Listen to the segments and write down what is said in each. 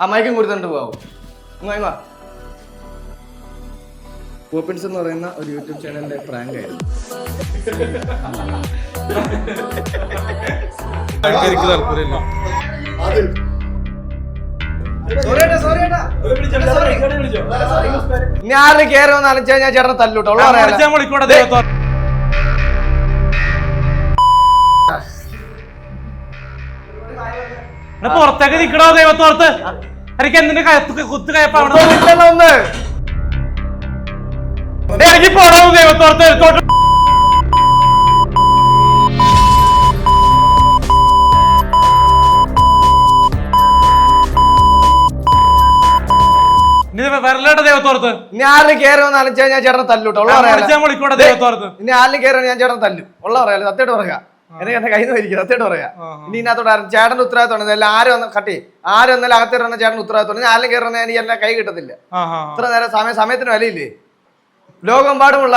ആ മയക്കം കൊടുത്തോണ്ട് പോവാം. ഇങ്ങ് പോപ്പിൻസ് എന്ന് പറയുന്ന ഒരു യൂട്യൂബ് ചാനലിന്റെ പ്രാങ്ക് ആയിരുന്നു. ഞാൻ കയറി വന്ന് അലച്ചാ ഞാൻ ചേട്ടനെ തല്ലൂട്ടോ പുറത്തേക്ക് നിക്കണോ ദൈവത്തോർത്ത് എനിക്ക് എന്തിന്റെ കയത്ത് കുത്ത് കയപ്പാവണം ഇറങ്ങി പോണോ ദൈവത്തോർത്ത് എടുത്തോട്ട്. വരലേട്ട ദൈവത്തോർത്ത് ഇനി ആരിലും കയറി വന്ന് അലച്ചാ ഞാൻ ചേട്ടനെ തല്ലൂട്ടോ ഉള്ള പറയാലോ. വിളിച്ചാൽ വിളിക്കൂടെ ദൈവത്തോർത്ത് ഇനി ആരിലും കയറി ഞാൻ ചേട്ടനെ തല്ലും. ഉള്ള പറയാലോ സത്യമായിട്ട് പറയാ. എന്റെ കയ്യിൽ നിന്ന് ഇരിക്കും സത്യമായിട്ട് പറയാ. ഇനി ഇതിനകത്തോട് ആരും ചേട്ടന്റെ ഉത്തരവാദിത്തമാണ് ഇതല്ല ആരും വന്ന കട്ടി ആരും വന്നാലും അകത്ത് വന്ന ചേട്ടൻ ഉത്തരവാദിത്തമാണ് ഞാൻ ആരെങ്കിലും കയറി വന്നാൽ എനിക്ക് എല്ലാം കൈ കിട്ടത്തില്ല. ഇത്ര നേരം സമയം സമയത്തിന് വിലയില്ലേ? ലോകമെമ്പാടുമുള്ള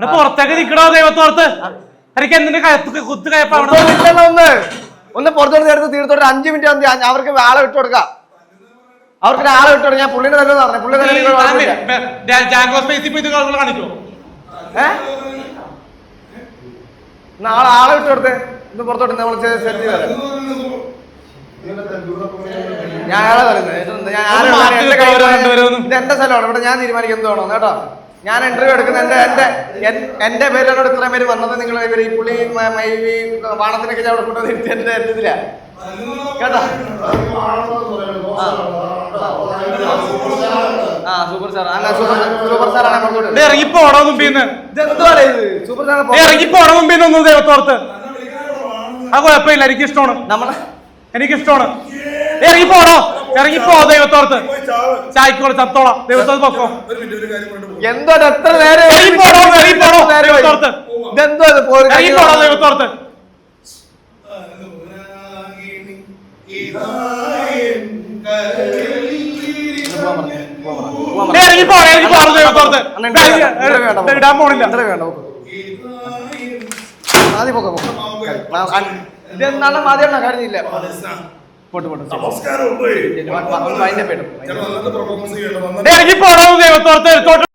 പുറത്തേക്ക് നിക്കണോ ദൈവത്തോർത്ത് എനിക്ക് എന്തിന്റെ കയത്ത് കുത്ത് കയപ്പാണ് ഇല്ലല്ലോ ഒന്ന്. ഒന്ന് പുറത്തോട്ട് എടുത്ത് തീർത്തോട്ട് അഞ്ച് മിനിറ്റ് മതി അവർക്ക് ആളെ വിട്ടു കൊടുക്കാം. അവർക്ക് ആളെ വിട്ടു കൊടുക്കാം. ഞാൻ പുള്ളിനെ തന്നെ പറഞ്ഞു പുള്ളി ഏ? നാളെ ആളെ വിട്ടു കൊടുത്തേ. ഇന്ന് പുറത്തോട്ട് നമ്മൾ സെറ്റ് ചെയ്ത് തരാം. ഞാൻ ആളെ ഞാൻ എന്റെ സ്ഥലമാണ്. ഇവിടെ ഞാൻ തീരുമാനിക്കും എന്ത് വേണം കേട്ടോ? ഞാൻ ഇന്റർവ്യൂ എടുക്കുന്ന എന്റെ എന്റെ എന്റെ പേരിലോട് ഇത്രയും പേര് വന്നത്. നിങ്ങൾ ഇവർ ഈ പുള്ളി മൈവി വാണത്തിനൊക്കെ ഞാൻ അവിടെ കൊണ്ടുവന്ന് ഇരുത്തി എന്റെ എന്റെ ഇതിലാ. കേട്ടോ? ആ. സൂപ്പർ സ്റ്റാർ അല്ല സൂപ്പർ സൂപ്പർ സ്റ്റാർ ആണ് മുമ്പിന്ന്. ഇത് സൂപ്പർ സ്റ്റാർ ഇറങ്ങി പോണോ മുമ്പിന്ന് ഒന്നും ദൈവത്തോർത്ത് ആ കുഴപ്പമില്ല എനിക്ക് ഇഷ്ടമാണ് നമ്മളെ എനിക്ക് ഇഷ്ടമാണ് ഇറങ്ങിപ്പോടോ ഇറങ്ങിപ്പോ ദൈവത്തോർത്ത് ചായക്കോളെ ചത്തോളാം. ദൈവത്തോട് പൊക്കോ. എന്തോ എത്ര നേരം. ദൈവത്തോർത്ത്. ഇതെന്തോ ദൈവത്തോർത്ത് ഇറങ്ങി പോണോ ഇടാൻ പോണില്ല. ആദ്യം പോക്ക പോട്ട് പോട്ട്. ഇറങ്ങി പോണോ ദൈവത്തോർത്ത്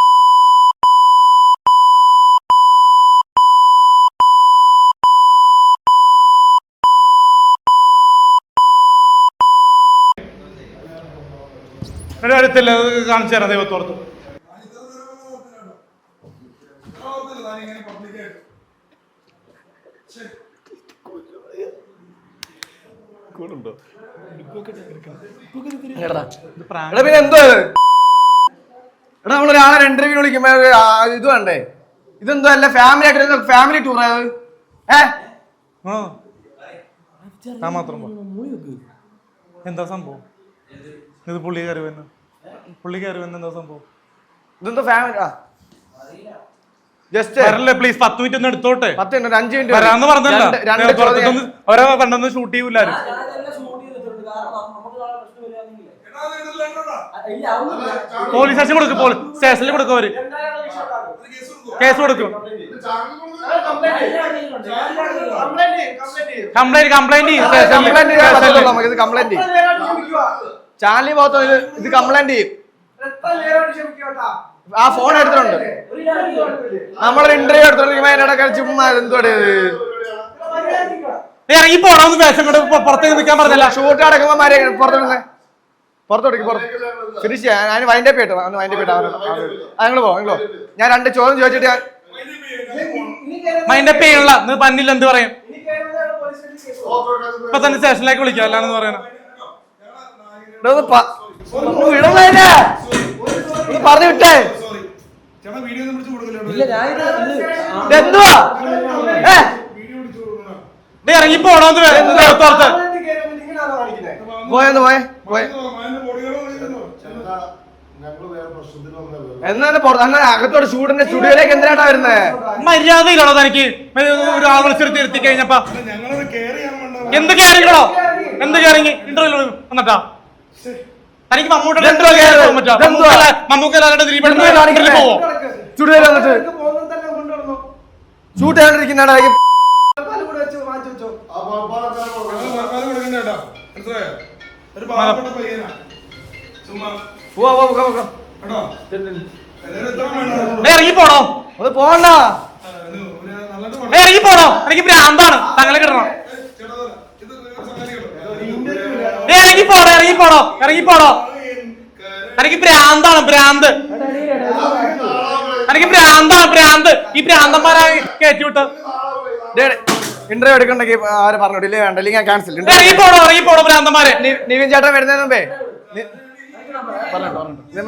എടുത്തോട്ട് കാര്യത്തിൽ കാണിച്ചു തരാം ദൈവത്തോർത്ത് പിന്നെ എന്തോ എടാ നമ്മളൊരാളെ ഇന്റർവ്യൂ വിളിക്കുമ്പോ ഒരു, ഇത് വേണ്ടേ? ഇതെന്തോ അല്ല ഫാമിലി ആയിട്ട് ഫാമിലി ടൂർ ആയത് ഏ? ഞാൻ മാത്രം എന്താ സംഭവം? ഇത് പുള്ളി കയറി വന്ന്. പുള്ളി കയറി വന്ന് എന്താ സംഭവം? ഇതെന്തോ ഫാമിലി ആ. ജസ്റ്റ് വരല്ലേ പ്ലീസ് പത്ത് മിനിറ്റ് ഒന്ന് എടുത്തോട്ടെ? പത്ത് മിനിറ്റ് അഞ്ച് മിനിറ്റ് വരാന്ന് പറഞ്ഞല്ല. ചോദ്യം. ഓരോ കണ്ടൊന്നും ഷൂട്ട് ചെയ്യൂലാരും പോലീസ് സ്റ്റേഷൻ കൊടുക്കും പോലീസ് സ്റ്റേഷനിൽ കൊടുക്കും അവർ. കേസ് കൊടുക്കും. കംപ്ലൈന്റ് കംപ്ലൈന്റ് കംപ്ലൈന്റ് ചാനലിൽ പോകത്തോ ഇത് കംപ്ലൈന്റ് ചെയ്യും. ആ ഫോൺ എടുത്തിട്ടുണ്ട്. നമ്മളൊരു ഇന്റർവ്യൂ എടുത്തോണ്ടിരിക്കുമ്പോ ഇടയ്ക്ക് ചുമ്മാ എന്തുവാണ് ഇറങ്ങി പോണമെന്ന് വേഷം കൊണ്ട് പൊ- പുറത്തേക്ക് നിൽക്കാൻ പറഞ്ഞല്ല. ഷൂട്ട് അടക്കുമ്പോ മാരെ പുറത്തോട്ട് പുറത്തോട്ട് പുറത്ത് ഫിനിഷ് ചെയ്യാൻ ഞാൻ വൈൻഡ് അപ്പ് ചെയ്യട്ടെ. വൈൻഡ് അപ്പ് ചെയ്യട്ടെ. നിങ്ങൾ പോ നിങ്ങൾ ഞാൻ രണ്ട് ചോദ്യം ചോദിച്ചിട്ട് ഞാൻ മൈൻഡ് ചെയ്യണല്ല. പന്നില്ല എന്ത് പറയും? ഇപ്പൊ തന്നെ സ്റ്റേഷനിലേക്ക് വിളിക്കാം അല്ലാന്ന് പറയണ. ഒന്ന് വിടണേനെ. പറഞ്ഞു വിട്ടേ. ഡേ ഇറങ്ങി പോണോന്ന് പുറത്ത് പോയെന്ന് പോയെ പോയെ. എന്നാണ് അകത്തോട് സ്റ്റുഡിയോയിലേക്ക് എന്തിനാട്ടാ വരുന്നത് മര്യാദയിലാണോ തനിക്ക്? ഒരു വിളിച്ചെടുത്ത് ഇരുത്തി കഴിഞ്ഞപ്പോ? എന്ത് കയറിങ്ങളോ എന്ത് കയറിങ്ങി ഇന്റർവ്യൂ വന്നിട്ടാ? തനിക്ക് മമ്മൂട്ടിയുടെ? മമ്മൂക്കലാരുടെ എന്തുവാ കാണിക്കുന്നെ? പോവോ? സ്റ്റുഡിയോയിൽ വന്നിട്ട് ഷൂട്ട് ചെയ്യാണ്ടിരിക്കുന്ന മുലപ്പാൽ കൊടുക്കണ്ട കേട്ടോ. മനസ്സിലായോ? ഒരു പാവപ്പെട്ട പയ്യനാ. ചുമ്മാ. പോവാ പോവാ പോവാ, പോവാ കേട്ടോ? എല്ലാവരും എത്ര വേണം പോണോ അത് പോണ്ട ഇറങ്ങിപ്പോണോ? എനിക്ക് ഭ്രാന്താണ് തങ്ങളെ കിട്ടണം ചേട്ടാ ഇത് സംഗതികളോ ഡേ ഇറങ്ങി ഇറങ്ങിപ്പോടോ. ഇറങ്ങി പോണോ ഇറങ്ങി പോണോ എനിക്ക് ഭ്രാന്താണ് ഭ്രാന്ത്. എനിക്ക് ഭ്രാന്താണ് ഭ്രാന്ത്. ഈ ഭ്രാന്തന്മാരെ കയറ്റി വിട്ട്. ഇന്റർവ്യൂ എടുക്കണ്ടെങ്കിൽ ആര് പറഞ്ഞു ഇല്ലേ വേണ്ട. ഇല്ലെങ്കിൽ ഞാൻ ക്യാൻസൽ ഇറങ്ങിപ്പോടോ ഇറങ്ങിപ്പോടോ ഭ്രാന്തന്മാരെ. നിവിൻ ചേട്ടൻ വരുന്നതിന് മുമ്പേ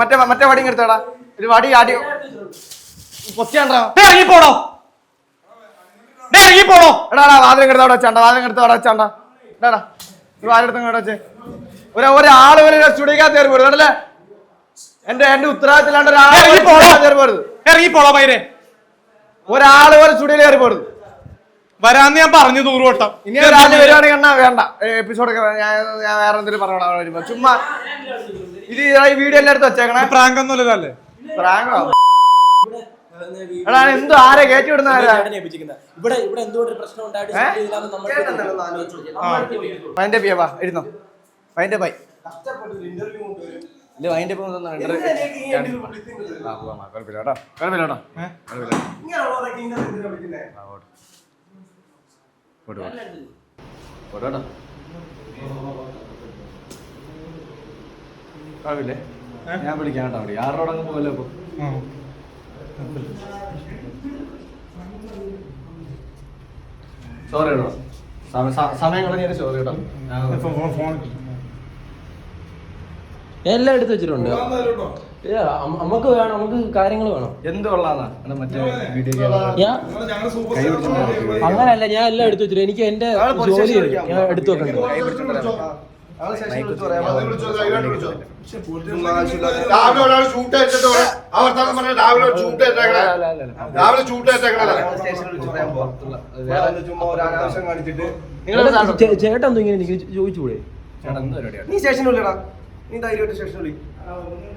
മറ്റേ മറ്റേ വടിയും എടുത്തടാ ഒരു വടി ആടി ഇറങ്ങിപ്പോടോ. ഇറങ്ങിപ്പോടോ. എടാ വാതിലും കിടത്ത് അവിടെ വെച്ചാണ്ട വാതിലും കിടത്ത് അവിടെ വെച്ചാണ്ട എടാടാ വാതിലെടുത്ത് വെച്ചേ. ഒരു ഒരാൾ വരെ സ്റ്റുഡിയോക്കകത്ത് കയറി പോരുത് അല്ലേ എന്റെ എന്റെ ഉത്തരവാദിത്തമില്ലാണ്ട് ഒരാൾ? കയറി പോരുത്. ഇറങ്ങി പോണോ പൈരെ ഒരാൾ ഒരു സ്റ്റുഡിയോയിൽ കയറി പോരുത്. വരാന്ന് ഞാൻ പറഞ്ഞു നൂറുവട്ടം ഇനി ഒരാൾ വരുവാണെങ്കിൽ എന്നാ വേണ്ട. എപ്പിസോഡ് ഞാൻ ഞാൻ വേറെ എന്തെങ്കിലും പറഞ്ഞോളാം വരുമ്പോ. ചുമ്മാ ഇത് ഈ വീഡിയോ എല്ലാം എടുത്ത് വെച്ചേക്കണേ. പ്രാങ്ക് ഒന്നുമില്ലല്ലോ അല്ലേ പ്രാങ്കോ എടാ എന്ത് ആരെ കയറ്റി വിടുന്ന ആരാ? ഇവിടെ ഇവിടെ എന്തുകൊണ്ട് ഒരു പ്രശ്നം ഉണ്ടായിട്ട് ഇരുന്നോ. ഇല്ല കുഴപ്പമില്ല കേട്ടോ. കുഴപ്പമില്ല കേട്ടോ. കുഴപ്പമില്ല. കേട്ടോ. കുഴപ്പമില്ലേ? ഞാൻ വിളിക്കാം കേട്ടോ അവിടെ. ആറോടെ അങ്ങ് പോകല്ലോ ഇപ്പൊ? സോറി കേട്ടോ. സമയം കളഞ്ഞ സോറി കേട്ടോ. ഫോൺ എല്ലാം എടുത്ത് വെച്ചിട്ടുണ്ട്. നമുക്ക് വേണം നമുക്ക് കാര്യങ്ങൾ വേണം. അങ്ങനല്ല ഞാൻ എല്ലാം എടുത്തു വെച്ചിട്ട് എനിക്ക് എന്റെ ജോലി ഞാൻ എടുത്തു വെക്കണ്ട രാവിലെ ഒരാൾ ഷൂട്ട് വെച്ചിട്ട് ആ വർത്താനം പറഞ്ഞ രാവിലെ ഷൂട്ട് വെച്ചേക്കണേ രാവിലെ ഷൂട്ട് വെച്ചേക്കണേ നിങ്ങൾ ചേ- ചേട്ടൻ ഇങ്ങനെ എനിക്ക് ചോദിച്ചുകൂടെ നീ സ്റ്റേഷനിൽ വിളിയടാ. നീ ധൈര്യമായിട്ട് സ്റ്റേഷൻ വിളി.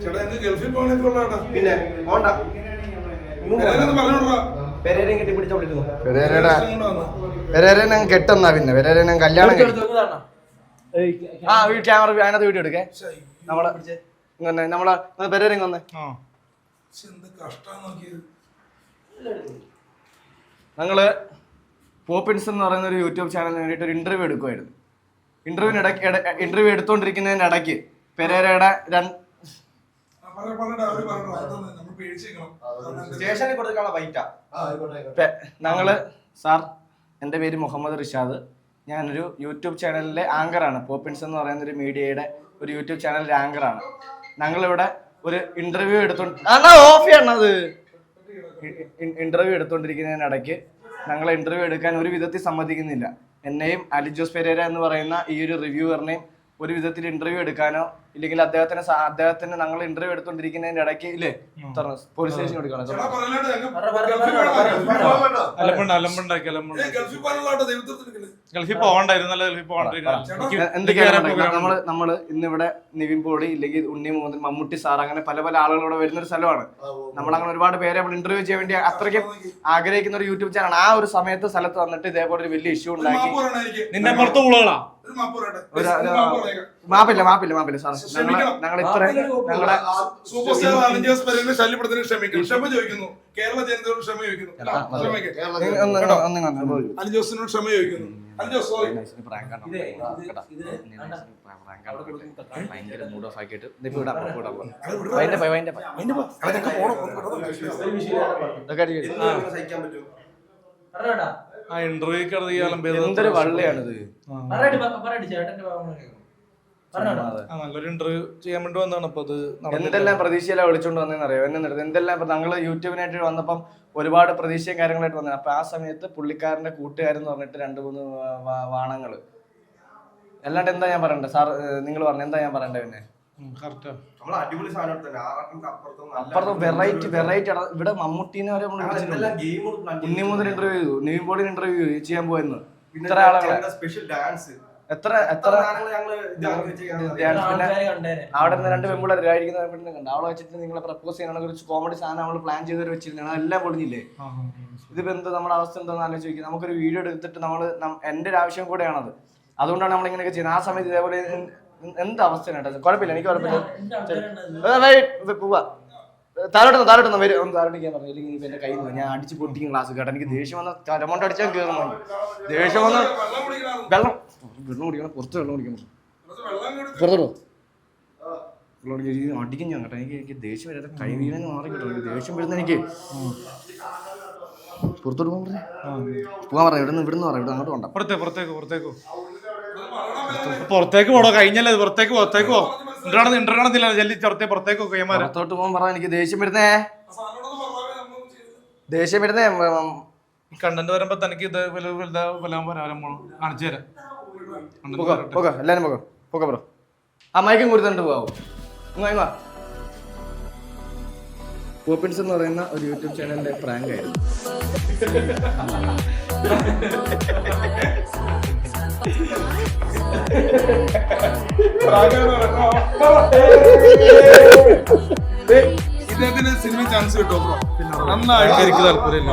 ചേട്ടാ എനിക്ക് ഗൾഫിൽ പോകാനൊക്കെ പിന്നെ പോണ്ട. കെട്ടി പിടിച്ച വിളിക്കുന്നു. പെരേരയുടെ കെട്ടെന്നാ പിന്നെ. പെരേരെ കല്യാണം ആ ക്യാമറ അതിനകത്ത് വീഡിയോ എടുക്കേ. നമ്മളെ ഇങ്ങനെ നമ്മളെ പെരേരെ വന്നേ. ഞങ്ങൾ പോപ്പിൻസ് എന്ന് പറയുന്ന ഒരു യൂട്യൂബ് ചാനലിന് വേണ്ടിട്ട് ഒരു ഇന്റർവ്യൂ എടുക്കുമായിരുന്നു ഇന്റർവ്യൂവിന് ഇടയ്ക്ക് ഇന്റർവ്യൂ എടുത്തുകൊണ്ടിരിക്കുന്നതിനിടയ്ക്ക് പെരേരയുടെ സ്റ്റേഷനിൽ കൊടുക്കാനുള്ള വൈറ്റാ. ഞങ്ങൾ സാർ എന്റെ പേര് മുഹമ്മദ് റിഷാദ്. ഞാനൊരു യൂട്യൂബ് ചാനലിലെ ആങ്കറാണ്. പോപ്പിൻസ് എന്ന് പറയുന്ന ഒരു മീഡിയയുടെ ഒരു യൂട്യൂബ് ചാനലിലെ ആങ്കറാണ്. ഞങ്ങളിവിടെ ഒരു ഇന്റർവ്യൂ എടുത്തോണ്ട് അണ്ണാ ഓഫ് ചെയ്യണം അത്. ഇന്റർവ്യൂ എടുത്തോണ്ടിരിക്കുന്നതിനിടയ്ക്ക് ഞങ്ങളെ ഇന്റർവ്യൂ എടുക്കാൻ ഒരു വിധത്തിൽ സമ്മതിക്കുന്നില്ല. എന്നെയും അലിജോസ് പെരേര എന്ന് പറയുന്ന ഈ ഒരു റിവ്യൂവറിനെയും ഒരു വിധത്തിൽ ഇന്റർവ്യൂ എടുക്കാനോ ഇല്ലെങ്കിൽ അദ്ദേഹത്തിന് അദ്ദേഹത്തിന് ഞങ്ങൾ ഇന്റർവ്യൂ എടുത്തോണ്ടിരിക്കുന്നതിന്റെ ഇടയ്ക്ക് ഇല്ലേ? പോലീസ് സ്റ്റേഷൻ കൊടുക്കണം ഗൾഫിൽ പോകണ്ടായിരുന്നല്ല ഗൾഫിൽ നമ്മൾ നമ്മൾ ഇന്നിവിടെ നിവിൻ പോളി ഇല്ലെങ്കിൽ ഉണ്ണി മുഹമ്മദ് മമ്മൂട്ടി സാർ അങ്ങനെ പല പല ആളുകളോട് വരുന്ന ഒരു സ്ഥലമാണ്. നമ്മൾ അങ്ങനെ ഒരുപാട് പേരെ നമ്മൾ ഇന്റർവ്യൂ ചെയ്യാൻ വേണ്ടി അത്രയ്ക്ക് ആഗ്രഹിക്കുന്ന ഒരു യൂട്യൂബ് ചാനൽ ആ ഒരു സമയത്ത് സ്ഥലത്ത് വന്നിട്ട് ഇതേപോലെ ഒരു വലിയ ഇഷ്യൂ ഉണ്ടാക്കി. നിന്നെ പുറത്ത് മാപ്പില്ല മാപ്പില്ല മാപ്പില്ല സാർ ഞങ്ങൾ ഇത്ര ഞങ്ങളെ സൂപ്പർ സ്റ്റാർ ശല്യപ്പെടുത്തിന് ക്ഷമ ചോദിക്കുന്നു. കേരള ജനതയോട് ക്ഷമ ചോദിക്കുന്നു. ക്ഷമ. ഭയങ്കര മൂഡ് ഓഫ് ആക്കിയിട്ട് ഇന്റർവ്യൂ എന്തൊരു വള്ളിയാണിത്. ചേട്ടന്റെ നല്ലൊരു ഇന്റർവ്യൂ ചെയ്യാൻ വേണ്ടി വന്നതാണ്. അപ്പൊ അത്. എന്തെല്ലാം പ്രതീക്ഷയിലാ വിളിച്ചോണ്ട് വന്നതെന്ന് അറിയാം? എന്നെ നിർത്തി. എന്തെല്ലാം ഇപ്പൊ ഞങ്ങൾ യൂട്യൂബിനായിട്ട് വന്നപ്പം ഒരുപാട് പ്രതീക്ഷയും കാര്യങ്ങളായിട്ട് വന്നത്. അപ്പൊ ആ സമയത്ത് പുള്ളിക്കാരന്റെ കൂട്ടുകാരെന്ന് പറഞ്ഞിട്ട് രണ്ട് മൂന്ന് വാണങ്ങൾ അല്ലാണ്ട് എന്താ ഞാൻ പറയണ്ടേ? സാർ നിങ്ങൾ പറഞ്ഞു. എന്താ ഞാൻ പറയണ്ടേ പിന്നെ? അപ്പുറത്തും വെറൈറ്റി വെറൈറ്റി ഇവിടെ മമ്മൂട്ടീനെ വരെ ഉണ്ണി മുതൽ ഇന്റർവ്യൂ ചെയ്തു. നീ പോളിന് ഇന്റർവ്യൂ ചെയ്യാൻ പോയെന്ന്. ഇത്ര ആളുകളെ സ്പെഷ്യൽ ഡാൻസ് എത്ര എത്ര. അവിടെ നിന്ന് രണ്ട് പെമ്പിള്ളേർ കഴിക്കുന്ന പെണ്ണിനെ കണ്ടു അവളെ വെച്ചിട്ട് നിങ്ങളെ പ്രപ്പോസ് ചെയ്യാനുള്ള കുറച്ച് കോമഡി സാധനം നമ്മൾ പ്ലാൻ ചെയ്ത് വെച്ചിരുന്നാണ് അതെല്ലാം പൊളിഞ്ഞില്ലേ. ഇതിപ്പോ എന്ത് നമ്മുടെ അവസ്ഥ എന്താണെന്ന് ആലോചിച്ച് നോക്കി നമുക്കൊരു വീഡിയോ എടുത്തിട്ട് നമ്മൾ എന്റെ ഒരു ആവശ്യം കൂടെയാണത്. അതുകൊണ്ടാണ് നമ്മൾ ഇങ്ങനെയൊക്കെ ചെയ്യുന്നത്. ആ സമയത്ത് ഇതേപോലെ എന്ത് അവസ്ഥ അവസ്ഥയാണ് കേട്ടോ കുഴപ്പമില്ല എനിക്ക് കുഴപ്പമില്ല. പോവാ. താരോട്ട് താരോട്ട് വരും. ഒന്ന് താരോട്ടിക്കാൻ പറഞ്ഞു. ഇല്ലെങ്കിൽ എന്റെ കയ്യിൽ നിന്ന് ഞാൻ അടിച്ച് പൊട്ടിക്കും ക്ലാസ് കേട്ടോ എനിക്ക് ദേഷ്യം വന്ന തലമോണ്ട് അടിച്ചാൽ കയറുന്നു ദേഷ്യം വന്ന വെള്ളം വെള്ളം കുടിക്കണം വെള്ളം കുടിക്കണം കുറച്ച് വെള്ളം കൂടി പുറത്തോട്ടോ വെള്ളം കുടിക്കാൻ അടിക്കും ഞാൻ കേട്ടോ എനിക്ക് എനിക്ക് ദേഷ്യം വരാതെ കൈ വീണ മാറി കിട്ടും. എനിക്ക് ദേഷ്യം വരുന്ന എനിക്ക്. പുറത്തോട്ട് പോകാൻ പറഞ്ഞു പോകാൻ പറഞ്ഞു ഇവിടുന്ന് ഇവിടുന്ന് പറയാം. ഇവിടെ അങ്ങോട്ട് പോണ്ട. പുറത്തേക്ക് പുറത്തേക്ക് പുറത്തേക്ക് പുറത്തേക്ക് പോടോ കഴിഞ്ഞല്ലേ പുറത്തേക്ക് പുറത്തേക്ക് പോ. ഇന്റർകാണ ഇന്റർകാണത്തില്ല ജല്ലി പുറത്തേ പുറത്തേക്ക് പോ പുറത്തോട്ട് പോകാൻ പറഞ്ഞാൽ എനിക്ക് ദേഷ്യം വരുന്നേ. ദേഷ്യം വരുന്നേ. കണ്ടന്റ് വരുമ്പോ തനിക്ക് ഇത് വലുതാ വലുതാ വരാൻ പോണം കാണിച്ചു തരാം. പോകോ. പോകോ എല്ലാരും പോകോ. പോകോ ബ്രോ. ആ മയക്കം കൊടുത്തോണ്ട് പോകാവോ. ഇങ്ങോ പോപ്പിൻസ് എന്ന് പറയുന്ന ഒരു യൂട്യൂബ് ചാനലിന്റെ പ്രാങ്ക് ആയിരുന്നു. ഇദ്ദേഹത്തിന് സിനിമ ചാൻസ് കിട്ടുമോ ബ്രോ. നന്നായിട്ട് എനിക്ക് താല്പര്യമില്ല.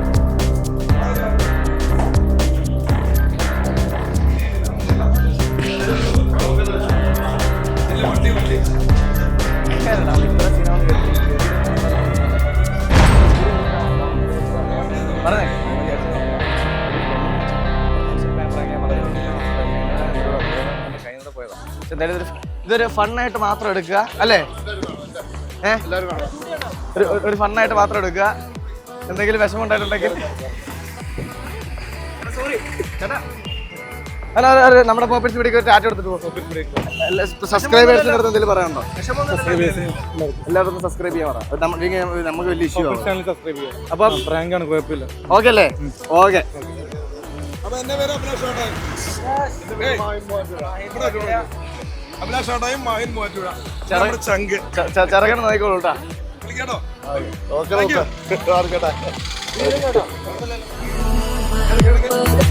ഇതൊരു ഫണ്ണായിട്ട് മാത്രം എടുക്കുക അല്ലേ? ഏ? ഒരു ഫണ്ണായിട്ട് മാത്രം എടുക്കുക. എന്തെങ്കിലും വിഷമം ഉണ്ടായിട്ടുണ്ടെങ്കിൽ. അല്ല നമ്മുടെ പോപ്പിൻസ് വീഡിയോ ടാറ്റ എടുത്തിട്ട് പോകും സബ്സ്ക്രൈബേഴ്സിന്റെ അടുത്ത് എന്തെങ്കിലും പറയാനുണ്ടോ? എല്ലാവരും സബ്സ്ക്രൈബ് ചെയ്യാൻ പറയാം നമുക്ക് വലിയ ഇഷ്യൂ ആവും. ചാനൽ സബ്സ്ക്രൈബ് ചെയ്യാം. അപ്പം പ്രാങ്ക് ആണ് കുഴപ്പമില്ല. ഓക്കെ അല്ലേ? ഓക്കെ അപ്പൊ എന്റെ പേര് അഭിലാഷ് അഭിലാഷ് ഷോട്ടായും മാഹിൻ മൂവാറ്റുപുഴ. നമ്മുടെ ചങ്ക്. ചെറുകണം നോക്കിക്കോളൂ കേട്ടാ. വിളിക്കാട്ടോ? Okay okay. ഇടയ്ക്ക് ഇടയ്ക്ക്